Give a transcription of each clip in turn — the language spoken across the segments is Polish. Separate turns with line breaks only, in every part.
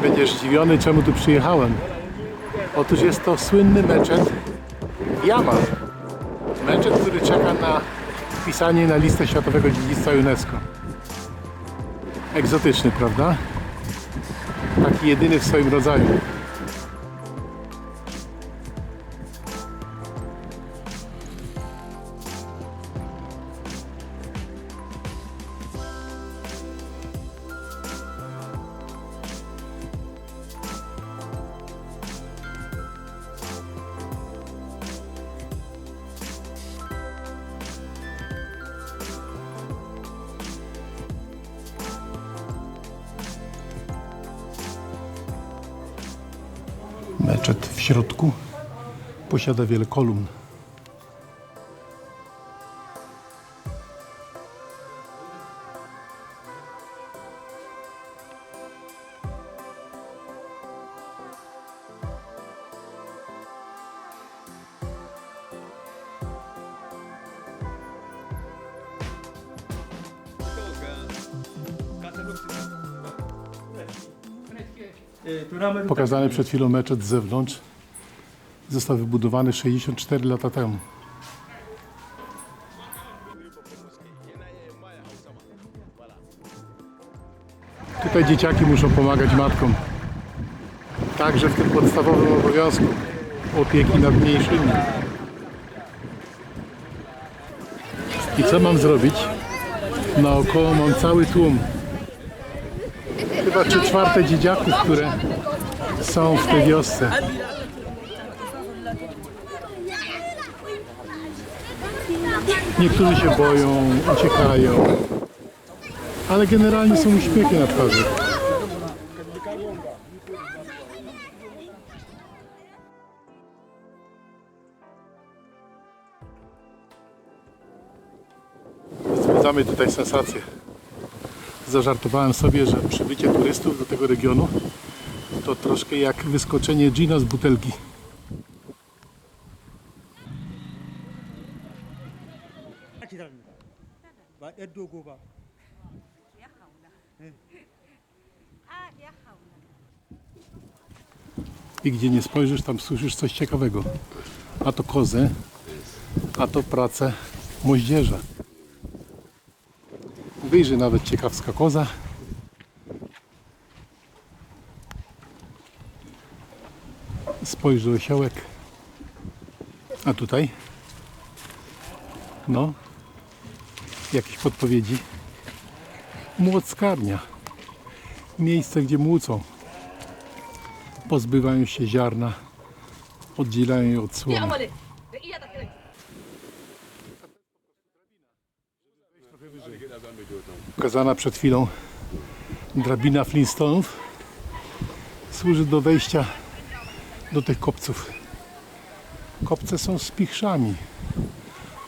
pewnie będziesz zdziwiony, czemu tu przyjechałem. Otóż jest to słynny meczet Jama. Meczet, który czeka na wpisanie na listę Światowego Dziedzictwa UNESCO. Egzotyczny, prawda? Taki jedyny w swoim rodzaju. Meczet w środku posiada wiele kolumn. Pokazany przed chwilą meczet z zewnątrz został wybudowany 64 lata temu. Tutaj dzieciaki muszą pomagać matkom. Także w tym podstawowym obowiązku opieki nad mniejszymi. I co mam zrobić? Naokoło mam cały tłum. Chyba trzy czwarte dzieciaków, które są w tej wiosce. Niektórzy się boją, uciekają, ale generalnie są uśmiechy na twarzy. Spędzamy tutaj sensację zażartowałem sobie, że przybycie turystów do tego regionu to troszkę jak wyskoczenie gino z butelki. I gdzie nie spojrzysz, tam słyszysz coś ciekawego. A to kozę, a to pracę moździerza. Wyjrzy nawet ciekawska koza. Spojrzy osiołek. A tutaj? No. Jakieś podpowiedzi? Młockarnia. Miejsce, gdzie młócą pozbywają się ziarna, oddzielają je od słomy. Pokazana przed chwilą drabina Flintstonów służy do wejścia do tych kopców. Kopce są z pichrzami.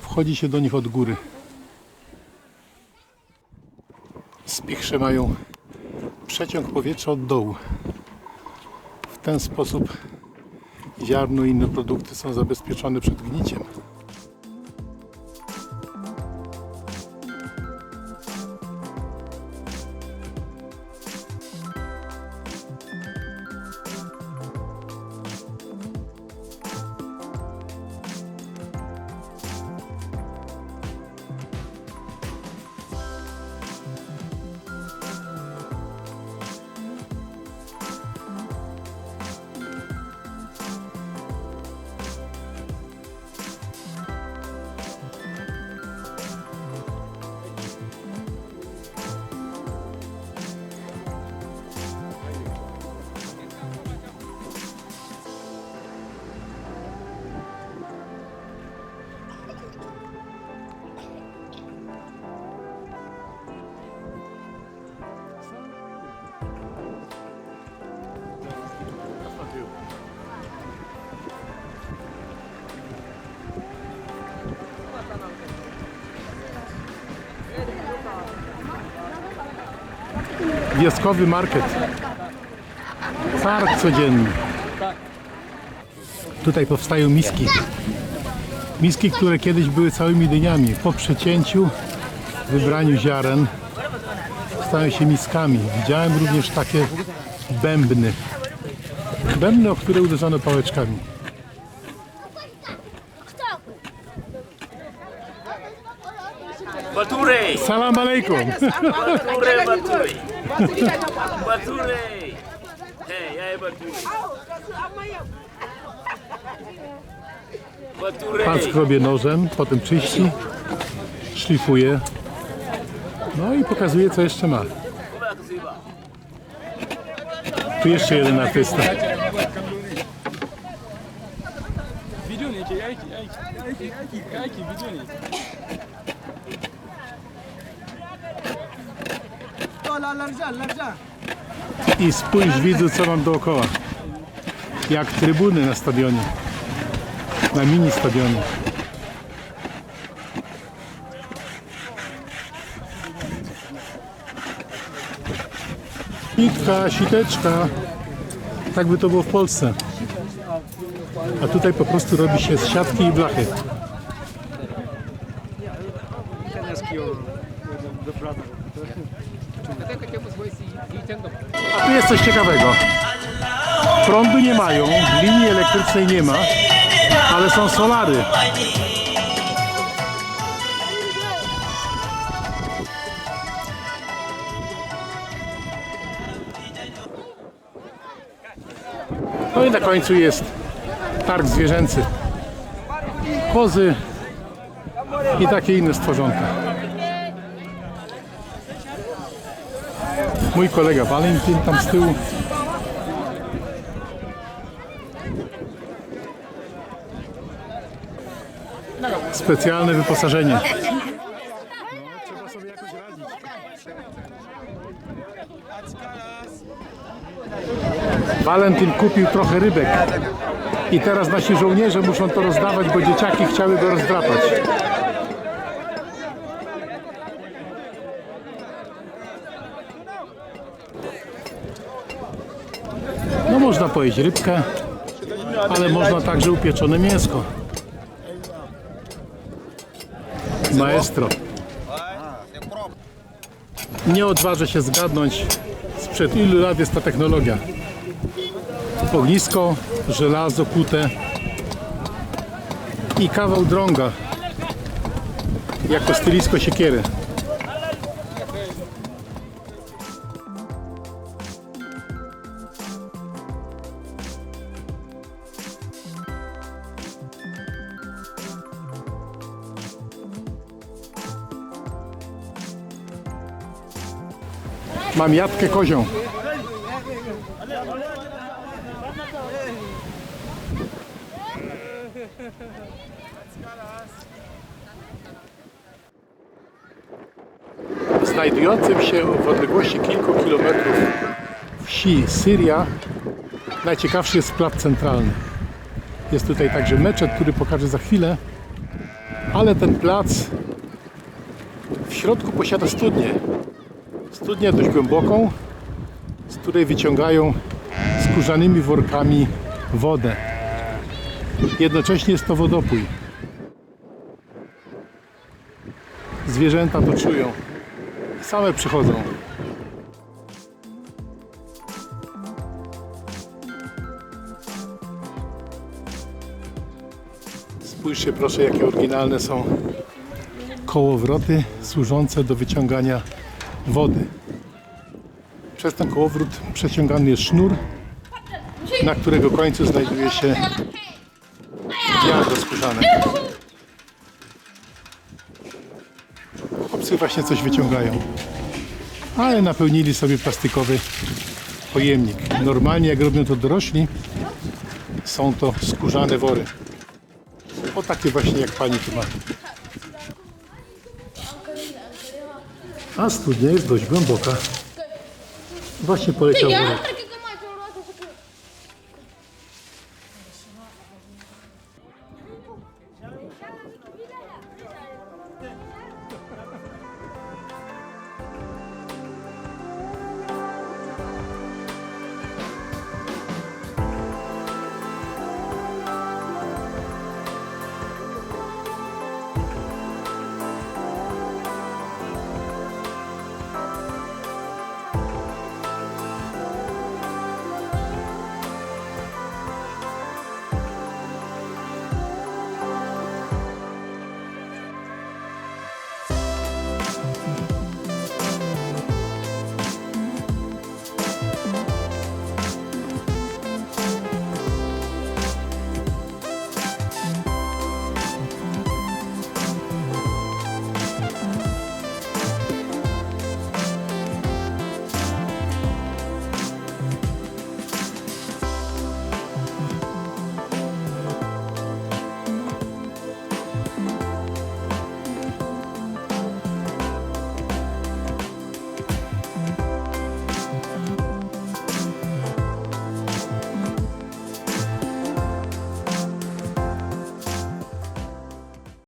Wchodzi się do nich od góry. Spichrze mają przeciąg powietrza od dołu. W ten sposób ziarno i inne produkty są zabezpieczone przed gniciem. Wioskowy market. Targ codzienny. Tutaj powstają miski. Miski, które kiedyś były całymi dyniami. Po przecięciu, wybraniu ziaren stają się miskami. Widziałem również takie bębny. Bębny, o które uderzano pałeczkami.
Bature!
Salam alaikum.
Bature, Bature! Ja Bature.
Pan skrobie nożem, potem czyści, szlifuje. No i pokazuje, co jeszcze ma. Tu jeszcze jeden artysta.
Video aiki video ne.
I spójrz widzu, co mam dookoła. Jak trybuny na stadionie. Na mini stadionie. Nitka, siteczka. Tak by to było w Polsce. A tutaj po prostu robi się z siatki i blachy. A tu jest coś ciekawego. Prądu nie mają, linii elektrycznej nie ma, ale są solary. No i na końcu jest targ zwierzęcy. Kozy i takie inne stworzonka. Mój kolega Valentin tam z tyłu. Specjalne wyposażenie. Valentin kupił trochę rybek. I teraz nasi żołnierze muszą to rozdawać, bo dzieciaki chciały go rozdrapać. Pojeść rybkę, ale można także upieczone mięsko. Maestro. Nie odważę się zgadnąć, sprzed ilu lat jest ta technologia. Ognisko, żelazo kute i kawał drąga jako stylisko siekiery. Mam jatkę kozią. Znajdującym się w odległości kilku kilometrów wsi Syria najciekawszy jest plac centralny. Jest tutaj także meczet, który pokażę za chwilę, ale ten plac w środku posiada studnię. Studnię dość głęboką, z której wyciągają skórzanymi workami wodę. Jednocześnie jest to wodopój. Zwierzęta to czują. Same przychodzą. Spójrzcie proszę, jakie oryginalne są kołowroty służące do wyciągania wody. Przez ten kołowrót przeciągany jest sznur, na którego końcu znajduje się wiadro skórzane. Chłopcy właśnie coś wyciągają, ale napełnili sobie plastikowy pojemnik. Normalnie jak robią to dorośli, są to skórzane wory. O takie właśnie jak pani tu ma. A studnia jest dość głęboka. Właśnie poleciał.